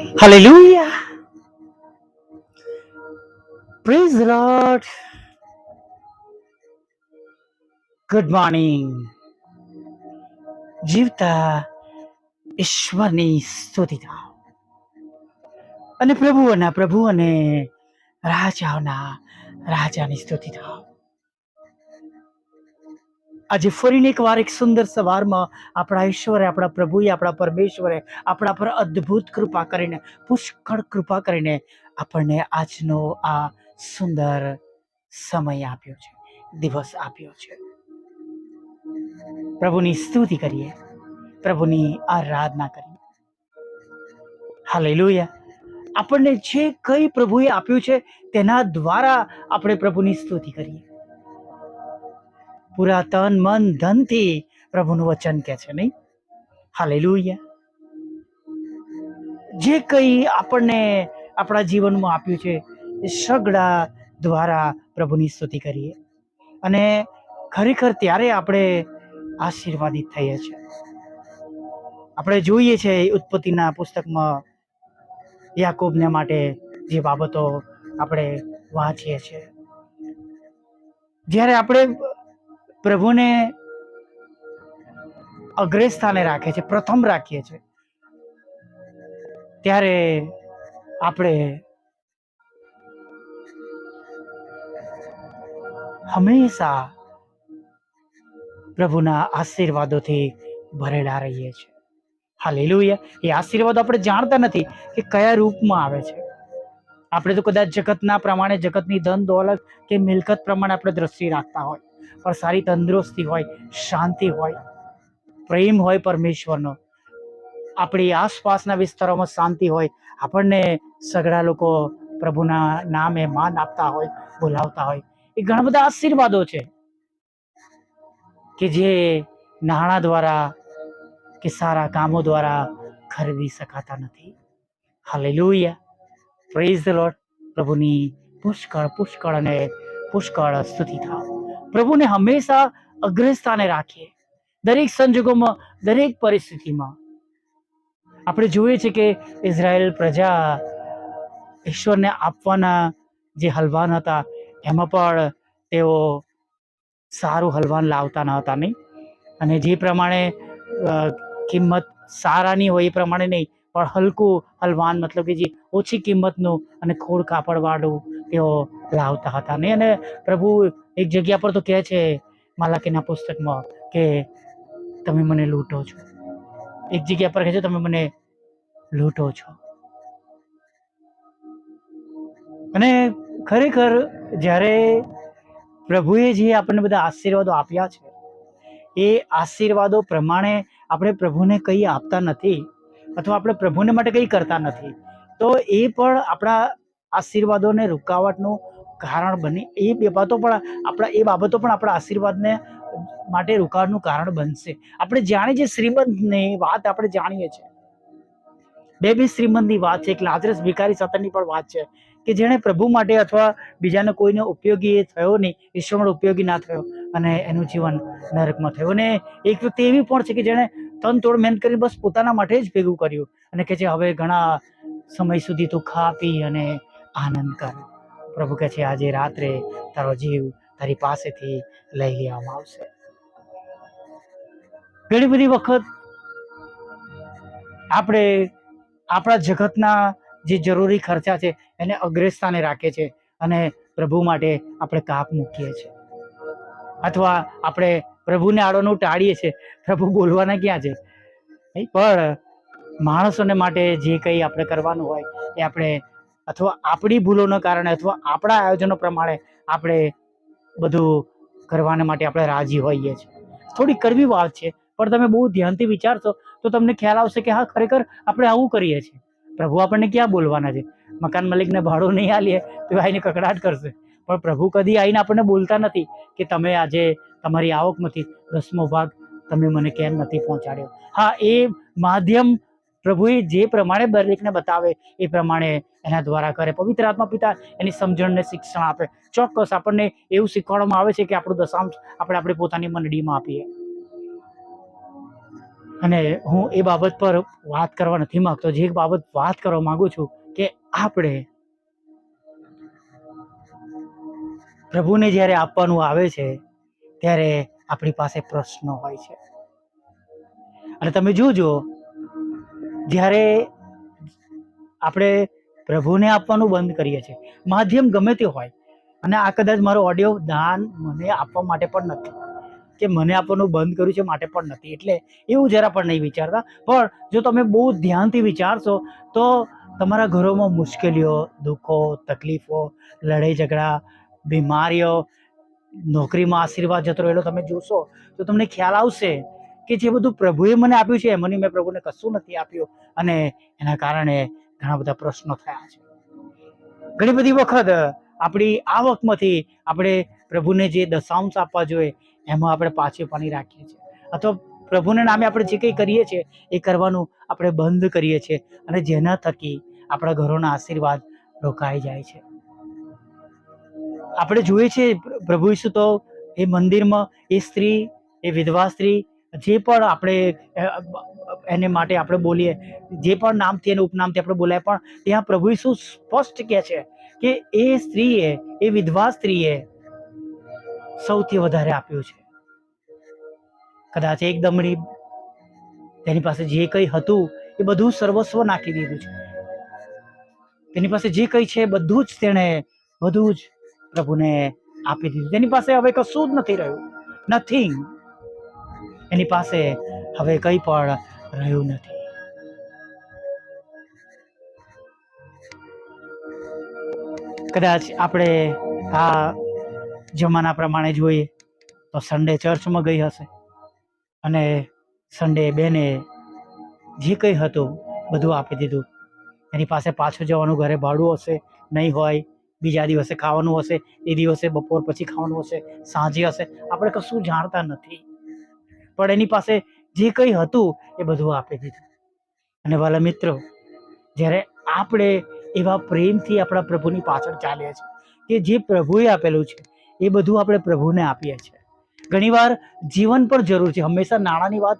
Hallelujah. Praise the Lord. Good morning જીવતા ઈશ્વરની સ્તુતિ થાવ અને પ્રભુઓના પ્રભુ અને રાજાઓના રાજાની સ્તુતિ થાવ આજે ફરીને એક વાર એક સુંદર સવારમાં આપણા ઈશ્વરે, આપણા પ્રભુએ, આપણા પરમેશ્વરે, આપણા પર અદ્ભુત કૃપા કરીને, પુષ્કળ કૃપા કરીને આપણને આજનો આ સુંદર સમય આપ્યો છે, દિવસ આપ્યો છે. પ્રભુની સ્તુતિ કરીએ, પ્રભુની આરાધના કરીએ. હાલેલુયા. આપણને જે કંઈ પ્રભુએ આપ્યું છે, તેના દ્વારા આપણે પ્રભુની સ્તુતિ કરીએ. પૂરા તન મન ધનથી પ્રભુનું વચન કે છે, નહીં? હાલે જે કંઈ આપણને આપણા જીવનમાં આપ્યું છે, એ સગડા દ્વારા પ્રભુની સ્તુતિ કરીએ. અને ખરેખર ત્યારે આપણે આશીર્વાદિત થઈએ છીએ. આપણે જોઈએ છે ઉત્પત્તિના પુસ્તકમાં યાકૂબને માટે જે બાબતો આપણે વાંચીએ છીએ. જ્યારે આપણે પ્રભુને અગ્રે સ્થાને રાખે છે, પ્રથમ રાખીએ છીએ ત્યારે આપણે હંમેશા પ્રભુના આશીર્વાદોથી ભરેલા રહીએ છીએ. હા હાલેલુયા. એ આશીર્વાદ આપણે જાણતા નથી કે કયા રૂપમાં આવે છે. આપણે તો કદાચ જગતના પ્રમાણે, જગતની ધન, દોલત કે મિલકત પ્રમાણે આપણે દ્રષ્ટિ રાખતા હોય. પણ સારી તંદુરસ્તી હોય, શાંતિ હોય, પ્રેમ હોય પરમેશ્વરનો. આપણી આસપાસના વિસ્તારોમાં શાંતિ હોય, આપણને સગડા લોકો પ્રભુના નામે માન આપતા હોય, બોલાવતા હોય. એ ઘણા બધા આશીર્વાદો છે કે જે નાણાં દ્વારા કે સારા કામો દ્વારા ખરીદી શકાતા નથી. હાલેલુયા પ્રેઝ ધ લોર્ડ પ્રભુની પુષ્કળ પુષ્કળ અને પુષ્કળ સ્તુતિ થાવ. પ્રભુને હંમેશા અગ્રસ્થાને રાખીએ. દરેક સંજોગોમાં, દરેક પરિસ્થિતિમાં. આપણે જોઈએ છે કે ઇઝરાયલ પ્રજા ઈશ્વરને આપવાના જે હલવાન હતા, એમાં પણ તેઓ સારું હલવાન લાવતા ન હતા નહીં. અને જે પ્રમાણે કિંમત સારાની હોય એ પ્રમાણે નહીં, પણ હલકું હલવાન, મતલબ કે જે ઓછી કિંમતનું અને ખોડ કાપડવાળું તેઓ લાવતા હતા નહીં. અને પ્રભુ એક જગ્યા પર તો કહે છે માલાકીના પુસ્તકમાં કે તમે મને લૂંટો છો. એક જગ્યા પર કહે છે તમે મને લૂંટો છો. અને ખરેખર જ્યારે પ્રભુએ જે આપણને બધા આશીર્વાદો આપ્યા છે, એ આશીર્વાદો પ્રમાણે આપણે પ્રભુને કંઈ આપતા નથી અથવા આપણે પ્રભુને માટે કંઈ કરતા નથી, તો એ પણ આપણા આશીર્વાદોને રૂકાવટનું કારણ બની, એ બાબતો પણ આપણા, એ બાબતો પણ આપણા આશીર્વાદને માટે રોકાણનું કારણ બનશે. આપણે જાણીએ છીએ શ્રીમંતની વાત આપણે જાણીએ છીએ. બે બે શ્રીમંતની વાત છે, એક લાજરસ ભિકારી સાથેની પણ વાત છે, કે જેણે પ્રભુ માટે અથવા બીજાને કોઈને ઉપયોગી એ થયો નહીં, ઈશ્વર ઉપયોગી ના થયો અને એનું જીવન નરકમાં થયું. અને એક વ્યક્તિ એવી પણ છે કે જેણે તન તોડ મહેનત કરી બસ પોતાના માટે જ ભેગું કર્યું અને કે છે હવે ઘણા સમય સુધી તું ખા, પી અને આનંદ કર. પ્રભુ કહે છે, આજે રાત્રે તારો જીવ તારી પાસેથી લઈ લેવામાં આવશે. ઘણી બધી વખત આપણે આપણા જગતના જે જરૂરી ખર્ચા છે, એને અગ્રસ્થાને રાખે છે અને પ્રભુ માટે આપણે કાપ મૂકીએ છીએ અથવા આપણે પ્રભુને આડોનું ટાળીએ છીએ પ્રભુ બોલવાના ક્યાં છે? પણ માણસોને માટે જે કંઈ આપણે કરવાનું હોય, એ આપણે અથવા આપણી ભૂલોના કારણે અથવા આપણા આયોજનો પ્રમાણે આપણે બધું કરવાને માટે આપણે રાજી હોઈએ છીએ. થોડી કરવી વાત છે, પણ તમે બહુ ધ્યાનથી વિચારશો તો તમને ખ્યાલ આવશે કે હા, ખરેખર આપણે આવું કરીએ છીએ. પ્રભુ આપણને ક્યાં બોલવાના છે? મકાન માલિકને ભાડું નહીં આલીએ તો આવીને કકડાટ કરશે. પણ પ્રભુ કદી આવીને આપણને બોલતા નથી કે તમે આજે તમારી આવકમાંથી દસમો ભાગ તમે મને કેમ નથી પહોંચાડ્યો? હા, એ માધ્યમ પ્રભુએ જે પ્રમાણે દરેકને બતાવે એ પ્રમાણે એના દ્વારા કરે. પવિત્ર આત્મા પિતા એની સમજણને શિક્ષણ આપે. ચોક્કસ આપણને એવું શીખવાડવામાં આવે છે કે આપણું દશાંશ આપણે આપણી પોતાની મંડળીમાં આપીએ. અને હું એ બાબત પર વાત કરવા નથી માંગતો. જે બાબત વાત કરવા માંગુ છું કે આપણે પ્રભુને જ્યારે આપવાનું આવે છે, ત્યારે આપણી પાસે પ્રશ્નો હોય છે. અને તમે જોજો જ્યારે આપણે પ્રભુને આપવાનું બંધ કરીએ છીએ. માધ્યમ ગમે તે હોય, અને આ કદાચ મારો ઓડિયો દાન મને આપવા માટે પણ નથી, કે મને આપવાનું બંધ કર્યું છે માટે પણ નથી. એટલે એવું જરા પણ નહીં વિચારતા. પણ જો તમે બહુ ધ્યાનથી વિચારશો, તો તમારા ઘરોમાં મુશ્કેલીઓ, દુઃખો, તકલીફો, લડાઈ ઝઘડા, બીમારીઓ, નોકરીમાં આશીર્વાદ જતો રહેલો તમે જોશો, તો તમને ખ્યાલ આવશે કે જે બધું પ્રભુએ મને આપ્યું છે મને મેં પ્રભુને કશું નથી આપ્યું. અને એના કારણે ઘણા બધા પ્રશ્નો થયા છે. ઘણી બધી વખત આપણી આવકમાંથી આપણે પ્રભુને જે દશાંશ આપવા જોઈએ, એમાં આપણે પાછી પાણી રાખીએ છીએ. અથવા પ્રભુના નામે આપણે જે કંઈ કરીએ છીએ, એ કરવાનું આપણે બંધ કરીએ છીએ. અને જેના થકી આપણા ઘરોના આશીર્વાદ રોકાઈ જાય છે. આપણે જોઈએ છીએ, પ્ર- પ્રભુ ઈસુ તો એ મંદિરમાં એ સ્ત્રી, એ વિધવા સ્ત્રી જે પણ આપણે એને માટે આપણે બોલીએ, જે પણ નામથી એને ઉપનામથી આપણે બોલાય, પણ ત્યાં પ્રભુ ઈસુ સ્પષ્ટ કહે છે કે એ સ્ત્રીએ, એ વિધવા સ્ત્રીએ સૌથી વધારે આપ્યું છે. કદાચ એક દમડી તેની પાસે જે કંઈ હતું, એ બધું સર્વસ્વ નાખી દીધું છે. તેની પાસે જે કંઈ છે બધું જ તેણે બધું જ પ્રભુને આપી દીધું. તેની પાસે હવે કશું જ નથી રહ્યું. નથિંગ એની પાસે હવે કંઈ પણ રહ્યું નથી. કદાચ આપણે આ જમાના પ્રમાણે જોઈએ તો સન્ડે ચર્ચમાં ગઈ હશે અને સન્ડે બેને જે કંઈ હતું બધું આપી દીધું. એની પાસે પાછું જવાનું ઘરે ભાડું હશે નહીં હોય, બીજા દિવસે ખાવાનું હશે, એ દિવસે બપોર પછી ખાવાનું હશે, સાંજે હશે. આપણે કશું જાણતા નથી. પણ એની પાસે જે કંઈ હતું એ બધું આપી દીધું. અને વાલા મિત્રો, જ્યારે આપણે એવા પ્રેમથી આપણા પ્રભુની પાછળ ચાલીએ છીએ કે જે પ્રભુએ આપેલું છે, એ બધું આપણે પ્રભુને આપીએ છીએ. ઘણીવાર જીવન પણ જરૂર છે, હંમેશા નાણાંની વાત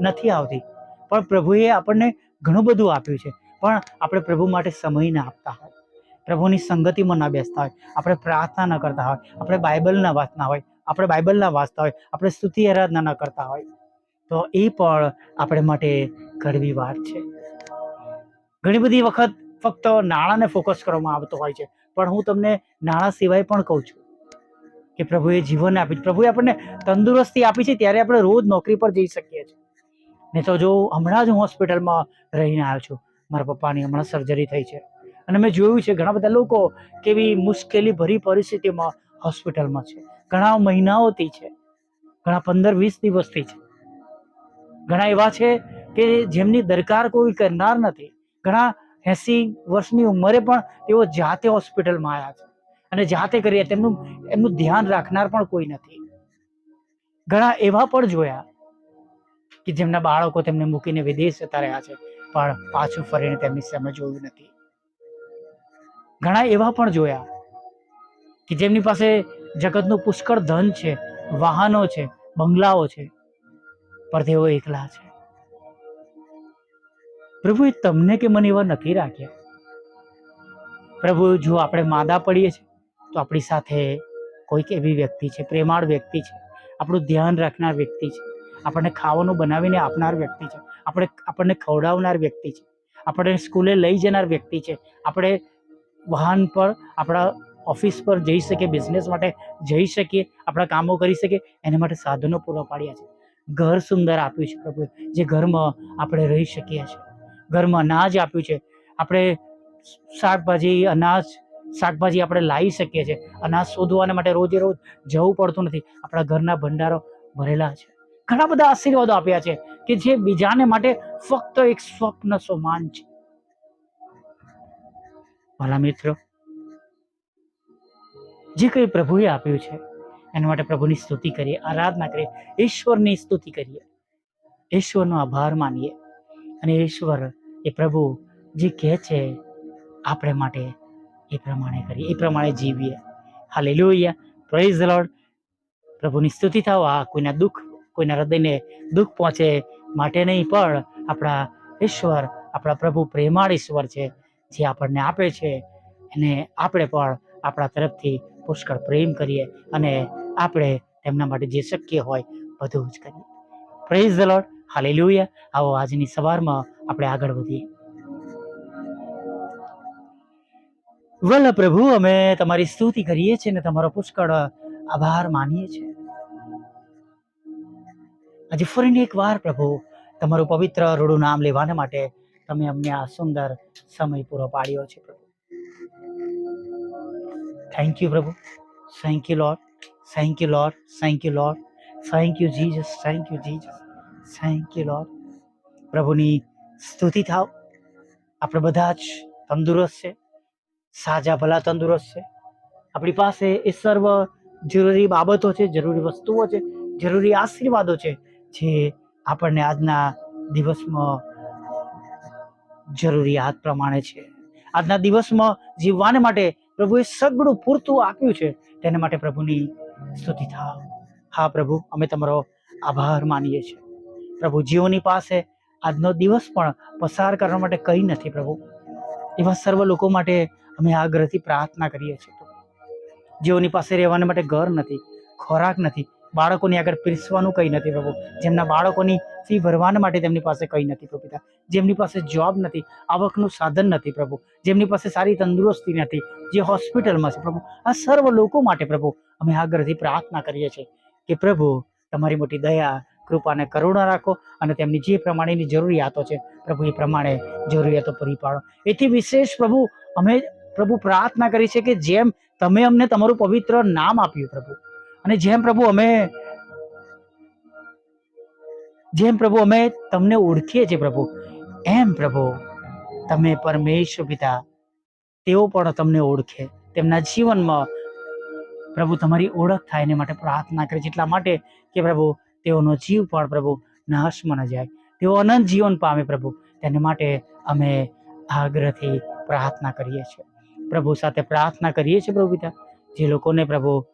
નથી આવતી, પણ પ્રભુએ આપણને ઘણું બધું આપ્યું છે, પણ આપણે પ્રભુ માટે સમય ના આપતા હોય. પ્રભુની સંગતિમાં ના બેસતા હોય, આપણે પ્રાર્થના ન કરતા હોય, આપણે બાઇબલ ના વાંચતા હોય આપણે બાઇબલના વાંચતા હોય, આપણે સ્તુતિ આરાધના ન કરતા હોય, તો એ પણ આપણે માટે કડવી વાત છે. ઘણી બધી વખત ફક્ત નાણાંને ફોકસ કરવામાં આવતો હોય છે, પણ હું તમને નાણાં સિવાય પણ કહું છું કે પ્રભુએ જીવન આપી પ્રભુએ આપણને તંદુરસ્તી આપી છે ત્યારે આપણે રોજ નોકરી પર જઈ શકીએ છીએ. ને તો જો હમણાં જ હું હોસ્પિટલમાં રહીને આવ્યો છું, મારા પપ્પાની હમણાં સર્જરી થઈ છે. અને મેં જોયું છે, ઘણા બધા લોકો કેવી મુશ્કેલી ભરી પરિસ્થિતિમાં હોસ્પિટલમાં છે. ઘણા મહિનાઓથી છે. ઘણા પંદર, વીસ દિવસથી છે. ઘણા એવા છે કે જેમની દરકાર કોઈ કરનાર નથી. ઘણા એસી વર્ષની ઉંમરે પણ તેઓ જાતે હોસ્પિટલમાં આવ્યા છે. અને જાતે કરીએ તેમનું, એમનું ધ્યાન રાખનાર પણ કોઈ નથી. ઘણા એવા પણ જોયા કે જેમના બાળકો તેમને મૂકીને વિદેશ જતા રહ્યા છે, પણ પાછું ફરીને તેમની સામે જોયું નથી. ઘણા એવા પણ જોયા કે જેમની પાસે જગતનું પુષ્કળ ધન છે, વાહનો છે, બંગલાઓ છે, પણ તેઓ એકલા છે. પ્રભુએ તમને કે મને એવા નક્કી રાખ્યા? પ્રભુ, જો આપણે માદા પડીએ છીએ, તો આપણી સાથે કોઈક એવી વ્યક્તિ છે, પ્રેમાળ વ્યક્તિ છે, આપણું ધ્યાન રાખનાર વ્યક્તિ છે, આપણને ખાવાનું બનાવીને આપનાર વ્યક્તિ છે, આપણે, આપણને ખવડાવનાર વ્યક્તિ છે આપણે સ્કૂલે લઈ જનાર વ્યક્તિ છે, આપણે વાહન પર, આપણા ઓફિસ પર જઈ શકીએ બિઝનેસ માટે જઈ શકીએ, આપણા કામો કરી શકીએ, એના માટે સાધનો પૂરા પાડ્યા છે. ઘર સુંદર આપ્યું છે પ્રભુએ, જે ઘરમાં આપણે રહી શકીએ છીએ. ઘરમાં અનાજ આપ્યું છે. આપણે શાકભાજી, અનાજ, શાકભાજી આપણે લાવી શકીએ છીએ. અનાજ શોધવાને માટે રોજે રોજ જવું પડતું નથી. આપણા ઘરના ભંડારો ભરેલા છે. ઘણા બધા આશીર્વાદો આપ્યા છે કે જે બીજાને માટે ફક્ત એક સ્વપ્ન સમાન છે. ભલા મિત્રો જે કંઈ પ્રભુએ આપ્યું છે, એના માટે પ્રભુની સ્તુતિ કરીએ, આરાધના કરીએ, ઈશ્વરની સ્તુતિ કરીએ. ઈશ્વરનો આભાર માનીએ અને ઈશ્વર એ પ્રભુ જે કહે છે, આપણે માટે એ પ્રમાણે કરીએ, એ પ્રમાણે જીવીએ. હાલે લોહિયા પ્રેઝ લોર્ડ પ્રભુની સ્તુતિ થાવ. આ કોઈના દુઃખ, કોઈના હૃદયને દુઃખ પહોંચે માટે નહીં, પણ આપણા ઈશ્વર, આપણા પ્રભુ પ્રેમાળ ઈશ્વર છે, જે આપણને આપે છે અને આપણે પણ આપણા તરફથી પુષ્કળ પ્રેમ કરીએ અને આપણે તેમના માટે જે શક્ય હોય બધું જ કરીએ. પ્રેઝ ધ લોર્ડ હાલેલુયા આવો આજની સવારમાં આપણે આગળ વધીએ. વલ્લ પ્રભુ અમે તમારી સ્તુતિ કરીએ છીએ ને તમારો પુષ્કળ આભાર માનીએ છીએ. આજે ફરીને એક વાર પ્રભુ, તમારું પવિત્ર રૂડું નામ લેવાને માટે તમે અમને આ સુંદર સમય પૂરો પાડ્યો છે પ્રભુ. થેન્ક યુ પ્રભુ thank you Lord thank you Lord thank you Lord thank you Jesus thank you Jesus thank you Lord પ્રભુની સ્તુતિ થાવ. આપણે બધા જ તંદુરસ્ત છે. સાજા ભલા તંદુરસ્ત છે. આપણી પાસે એ સર્વ જરૂરી બાબતો છે, જરૂરી વસ્તુઓ છે, જરૂરી આશીર્વાદો છે, જે આપણને આજના દિવસમાં જરૂરિયાત પ્રમાણે છે. આજના દિવસમાં જીવવાને માટે પ્રભુએ સગડું પૂરતું આપ્યું છે, તેના માટે પ્રભુની સ્તુતિ થાવ. હા પ્રભુ, અમે તમારો આભાર માનીએ છીએ. પ્રભુ, જીવોની પાસે આજનો દિવસ પણ પસાર કરવા માટે કંઈ નથી પ્રભુ. એવા સર્વ લોકો માટે અમે આગ્રહથી પ્રાર્થના કરીએ છીએ. પ્રભુ. જેઓની પાસે રહેવાને માટે ઘર નથી, ખોરાક નથી બાળકોની આગળ પીરસવાનું કંઈ નથી પ્રભુ. જેમના બાળકોની ફી ભરવાના માટે તેમની પાસે કંઈ નથી પ્રભુ પિતા. જેમની પાસે જોબ નથી, આવકનું સાધન નથી પ્રભુ. જેમની પાસે સારી તંદુરસ્તી નથી, જે હોસ્પિટલમાં છે પ્રભુ. આ સર્વ લોકો માટે પ્રભુ, અમે આગળથી પ્રાર્થના કરીએ છીએ કે પ્રભુ, તમારી મોટી દયા કૃપાને કરુણા રાખો અને તેમની જે પ્રમાણેની જરૂરિયાતો છે, પ્રભુ એ પ્રમાણે જરૂરિયાતો પૂરી પાડો. એથી વિશેષ પ્રભુ, અમે પ્રભુ પ્રાર્થના કરી છે કે જેમ તમે અમને તમારું પવિત્ર નામ આપ્યું પ્રભુ અને જેમ પ્રભુ અમે જેમ પ્રભુ અમે તમને ઓળખીએ છીએ પ્રભુ, એમ પ્રભુ તમે પરમેશ્વર પિતા, તેઓ પણ તમને ઓળખે. તેમના જીવનમાં પ્રભુ તમારી ઓળખ થાય એને માટે પ્રાર્થના કરે છે. એટલા માટે કે પ્રભુ, તેઓનો જીવ પણ પ્રભુ નાશમાં ન જાય. તેઓ અનંત જીવન પામે પ્રભુ. તેને માટે અમે આગ્રહથી પ્રાર્થના કરીએ છીએ. પ્રભુ સાથે પ્રાર્થના કરીએ છીએ પ્રભુ પિતા. જે લોકોને પ્રભુ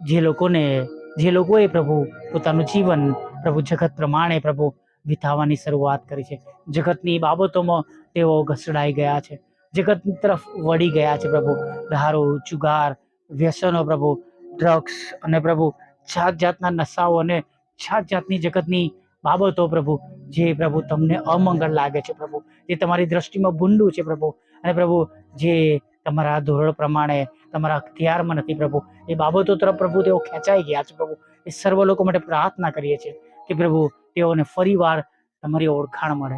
જે લોકોને, જે લોકોએ પ્રભુ પોતાનું જીવન પ્રભુ જગત પ્રમાણે પ્રભુ વિતાવવાની શરૂઆત કરી છે. જગતની બાબતોમાં તેઓ ઘસડાઈ ગયા છે. જગત તરફ વળી ગયા છે પ્રભુ. દારૂ જુગાર, વ્યસનો પ્રભુ, ડ્રગ્સ અને પ્રભુ જાત જાતના નશાઓ અને જાત જાતની જગતની બાબતો પ્રભુ, જે પ્રભુ તમને અમંગળ લાગે છે પ્રભુ. જે તમારી દ્રષ્ટિમાં ભૂંડું છે પ્રભુ. અને પ્રભુ, જે તમારા ધોરણ પ્રમાણે તમારા અખ્તિયારમાં નથી પ્રભુ. એ બાબતો તરફ પ્રભુ તેઓ ખેંચાઈ ગયા છે પ્રભુ. એ સર્વ લોકો માટે પ્રાર્થના કરીએ છીએ કે પ્રભુ તેઓને ફરીવાર તમારી ઓળખાણ મળે.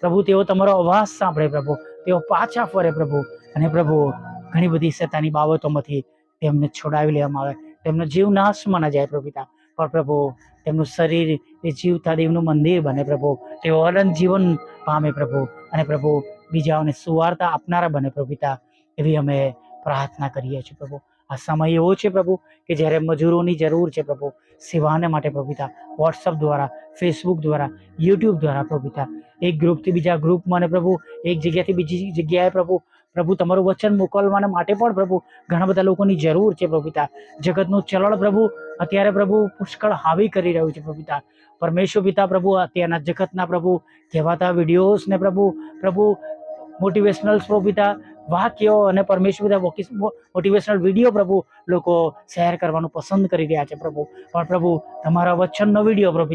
પ્રભુ, તેઓ તમારો અવાજ સાંભળે પ્રભુ. તેઓ પાછા ફરે પ્રભુ. અને પ્રભુ, ઘણી બધી સતાની બાબતોમાંથી તેમને છોડાવી લેવામાં આવે. તેમનો જીવ નાશમાં ન જાય પ્રભુ પણ પ્રભુ, તેમનું શરીર એ જીવતા દેવનું મંદિર બને પ્રભુ. તેઓ અનંત જીવન પામે પ્રભુ. અને પ્રભુ, બીજાઓને સુવાર્તા આપનારા બને પ્રભુ એવી અમે પ્રાર્થના કરીએ છીએ પ્રભુ. આ સમય એવો છે પ્રભુ કે જ્યારે મજૂરોની જરૂર છે પ્રભુ, સેવાને માટે પ્રભુતા વોટ્સઅપ દ્વારા ફેસબુક દ્વારા યુટ્યુબ દ્વારા પ્રભુતા. એક ગ્રુપથી બીજા ગ્રુપમાં અને પ્રભુ, એક જગ્યાથી બીજી જગ્યાએ પ્રભુ પ્રભુ તમારું વચન મોકલવાને માટે પણ પ્રભુ ઘણા બધા લોકોની જરૂર છે પ્રભુતા. જગતનું ચલણ પ્રભુ, અત્યારે પ્રભુ પુષ્કળ હાવી કરી રહ્યું છે પ્રભુતા. પરમેશ્વર પિતા પ્રભુ, અત્યારના જગતના પ્રભુ કહેવાતા વિડીયોઝને પ્રભુ પ્રભુ મોટિવેશનલ પ્રભુ પિતા વાક્યો અને પરમેશ્વર પિતા મોટિવેશનલ વીડિયો પ્રભુ લોકો શેર કરવાનું પસંદ કરી રહ્યા છે પ્રભુ. પણ પ્રભુ, તમારા વચનનો વીડિયો પ્રભુ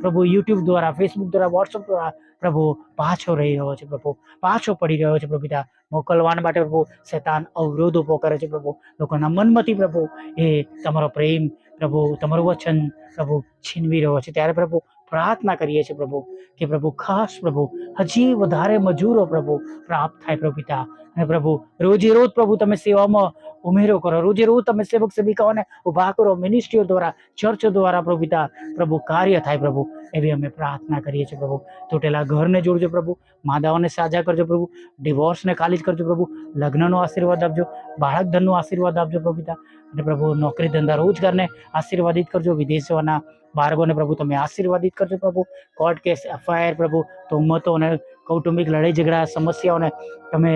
પ્રભુ યુટ્યુબ દ્વારા ફેસબુક દ્વારા વોટ્સઅપ દ્વારા પ્રભુ પાછો રહી રહ્યો છે પ્રભુ. પાછો પડી રહ્યો છે પ્રભુ પિતા. મોકલવાના માટે પ્રભુ શેતાન અવરોધ ઊભો કરે છે પ્રભુ. લોકોના મનમતી પ્રભુ એ તમારો પ્રેમ પ્રભુ, તમારું વચન પ્રભુ છીનવી રહ્યો છે. ત્યારે પ્રભુ પ્રાર્થના કરીએ છીએ પ્રભુ, કે પ્રભુ ખાસ પ્રભુ, હજી વધારે મજૂરો પ્રભુ પ્રાપ્ત થાય પ્રભુ પિતા. અને પ્રભુ, રોજે રોજ પ્રભુ તમે સેવામાં ઉમેરો કરો, રોજે રોજ તમે સેવક સેવિકાઓને ઊભા કરો, મિનિસ્ટ્રીઓ દ્વારા, ચર્ચો દ્વારા પ્રભુ પિતા, પ્રભુ કાર્ય થાય પ્રભુ. એવી અમે પ્રાર્થના કરીએ છીએ પ્રભુ. તૂટેલા ઘરને જોડજો પ્રભુ, માદાઓને સાજા કરજો પ્રભુ, ડિવોર્સને ખાલી જ કરજો પ્રભુ, લગ્નનો આશીર્વાદ આપજો બાળક ધનનો આશીર્વાદ આપજો પ્રભુ પિતા. અને પ્રભુ, નોકરી ધંધા રોજગારને આશીર્વાદિત કરજો વિદેશોના બાળકોને પ્રભુ તમે આશીર્વાદિત કરજો પ્રભુ. કોર્ટ કેસ એફઆઈઆર પ્રભુ. તોમતો અને કૌટુંબિક લડાઈ ઝઘડા, સમસ્યાઓને તમે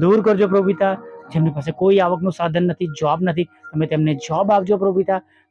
દૂર કરજો પ્રભુ જેમની પાસે કોઈ આવકનું સાધન નથી જોબ નથી, તમે તેમને જોબ આપજો પ્રભુ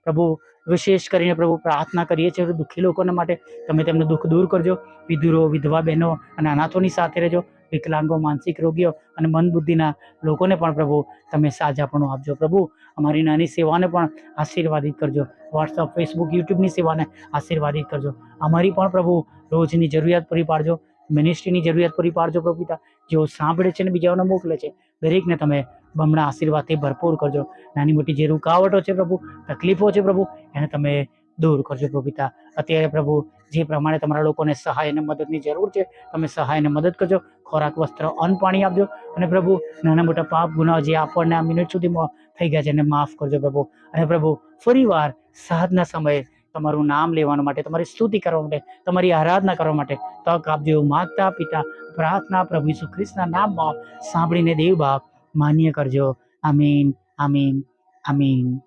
પ્રભુ, વિશેષ કરીને પ્રભુ પ્રાર્થના કરીએ છીએ દુઃખી લોકોના માટે તમે તેમનું દુઃખ દૂર કરજો. વિધુરો, વિધવા બહેનો અને અનાથોની સાથે રહેજો. વિકલાંગો માનસિક રોગીઓ અને મન બુદ્ધિના લોકોને પણ પ્રભુ તમે સાજાપણું આપજો. પ્રભુ, અમારી નાની સેવાને પણ આશીર્વાદિત કરજો. વોટ્સઅપ ફેસબુક યુટ્યુબની સેવાને આશીર્વાદિત કરજો. અમારી પણ પ્રભુ રોજની જરૂરિયાત પૂરી પાડજો. મિનિસ્ટ્રીની જરૂરિયાત પૂરી પાડજો પ્રભુ પિતા. જેઓ સાંભળે છે ને બીજાઓને મોકલે છે, દરેકને તમે બમણા આશીર્વાદથી ભરપૂર કરજો. નાની મોટી જે રૂકાવટો છે પ્રભુ, તકલીફો છે પ્રભુ, એને તમે દૂર કરજો પ્રભુ પિતા અત્યારે પ્રભુ, જે પ્રમાણે તમારા લોકોને સહાય અને મદદની જરૂર છે, તમે સહાય અને મદદ કરજો. ખોરાક, વસ્ત્ર, અન્ન, પાણી આપજો. અને પ્રભુ, નાના મોટા પાપ ગુનાઓ જે આપણને આ મિનિટ સુધીમાં થઈ ગયા છે, એને માફ કરજો પ્રભુ. અને પ્રભુ, ફરીવાર સાધના સમયે તમારું નામ લેવાનું માટે, તમારી સ્તુતિ કરવા માટે, તમારી આરાધના કરવા માટે તક આપજો એવું માગતા પિતા પ્રાર્થના પ્રભુ ઈસુ ખ્રિસ્તના નામમાં સાંભળીને દેવ બાપ માન્ય કરજો. આમીન આમીન આમીન.